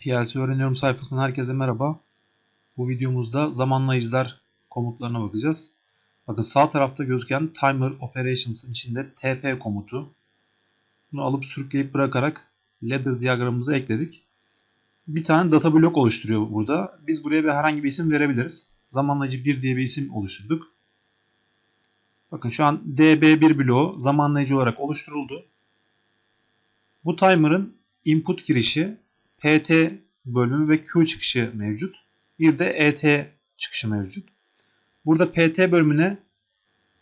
PLC Öğreniyorum sayfasından herkese merhaba. Bu videomuzda zamanlayıcılar komutlarına bakacağız. Bakın sağ tarafta gözüken Timer Operations'ın içinde TP komutu. Bunu alıp sürükleyip bırakarak ladder diyagramımıza ekledik. Bir tane data blok oluşturuyor burada. Biz buraya bir herhangi bir isim verebiliriz. Zamanlayıcı 1 diye bir isim oluşturduk. Bakın şu an DB1 bloğu zamanlayıcı olarak oluşturuldu. Bu timer'ın input girişi PT bölümü ve Q çıkışı mevcut. Bir de ET çıkışı mevcut. Burada PT bölümüne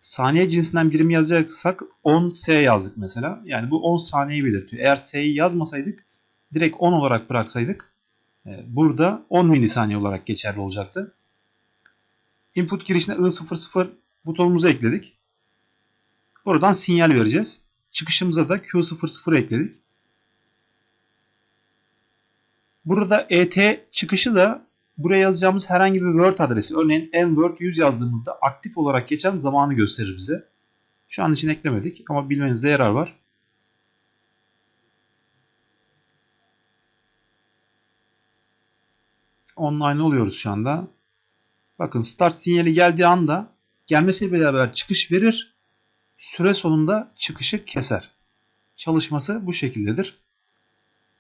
saniye cinsinden birim yazacaksak 10S yazdık mesela. Yani bu 10 saniyeyi belirtiyor. Eğer S'yi yazmasaydık direkt 10 olarak bıraksaydık e, burada 10 milisaniye olarak geçerli olacaktı. Input girişine I00 butonumuzu ekledik. Buradan sinyal vereceğiz. Çıkışımıza da Q00 ekledik. Burada ET çıkışı da buraya yazacağımız herhangi bir Word adresi. Örneğin mword 100 yazdığımızda aktif olarak geçen zamanı gösterir bize. Şu an için eklemedik ama bilmenizde yarar var. Online oluyoruz şu anda. Bakın start sinyali geldiği anda gelmesiyle beraber çıkış verir. Süre sonunda çıkışı keser. Çalışması bu şekildedir.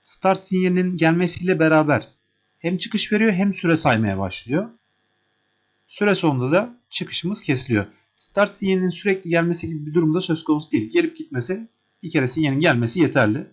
Start sinyalinin gelmesiyle beraber hem çıkış veriyor hem süre saymaya başlıyor. Süre sonunda da çıkışımız kesiliyor. Start sinyalinin sürekli gelmesi gibi bir durumda söz konusu değil. Gelip gitmesi bir kere sinyalin gelmesi yeterli.